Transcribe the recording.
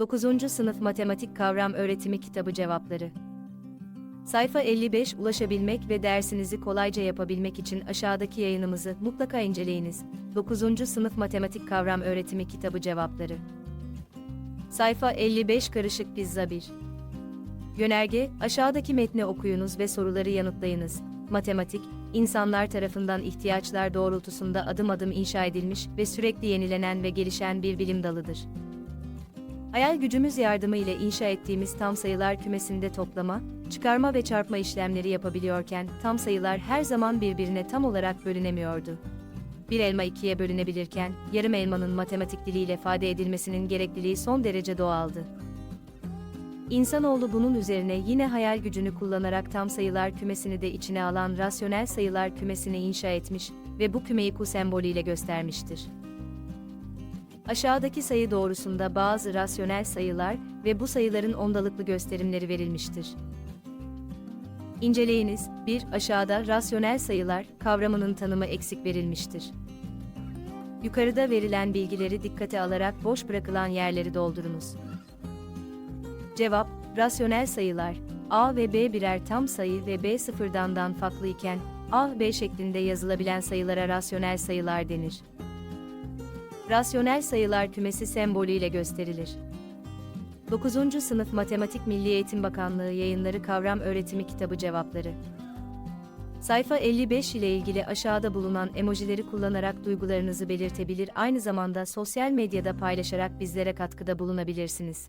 9. Sınıf Matematik Kavram Öğretimi Kitabı Cevapları Sayfa 55 Ulaşabilmek ve dersinizi kolayca yapabilmek için aşağıdaki yayınımızı mutlaka inceleyiniz. 9. Sınıf Matematik Kavram Öğretimi Kitabı Cevapları Sayfa 55 Karışık Pizza 1 Yönerge, aşağıdaki metni okuyunuz ve soruları yanıtlayınız. Matematik, insanlar tarafından ihtiyaçlar doğrultusunda adım adım inşa edilmiş ve sürekli yenilenen ve gelişen bir bilim dalıdır. Hayal gücümüz yardımı ile inşa ettiğimiz tam sayılar kümesinde toplama, çıkarma ve çarpma işlemleri yapabiliyorken tam sayılar her zaman birbirine tam olarak bölünemiyordu. Bir elma ikiye bölünebilirken, yarım elmanın matematik diliyle ifade edilmesinin gerekliliği son derece doğaldı. İnsanoğlu bunun üzerine yine hayal gücünü kullanarak tam sayılar kümesini de içine alan rasyonel sayılar kümesini inşa etmiş ve bu kümeyi Q sembolüyle göstermiştir. Aşağıdaki sayı doğrusunda bazı rasyonel sayılar ve bu sayıların ondalıklı gösterimleri verilmiştir. İnceleyiniz, 1. Aşağıda rasyonel sayılar kavramının tanımı eksik verilmiştir. Yukarıda verilen bilgileri dikkate alarak boş bırakılan yerleri doldurunuz. Cevap, rasyonel sayılar, a ve b birer tam sayı ve b sıfırdan dan farklı iken, a, b şeklinde yazılabilen sayılara rasyonel sayılar denir. Rasyonel sayılar kümesi sembolüyle gösterilir. 9. Sınıf Matematik Milli Eğitim Bakanlığı Yayınları Kavram Öğretimi Kitabı Cevapları Sayfa 55 ile ilgili aşağıda bulunan emojileri kullanarak duygularınızı belirtebilir aynı zamanda sosyal medyada paylaşarak bizlere katkıda bulunabilirsiniz.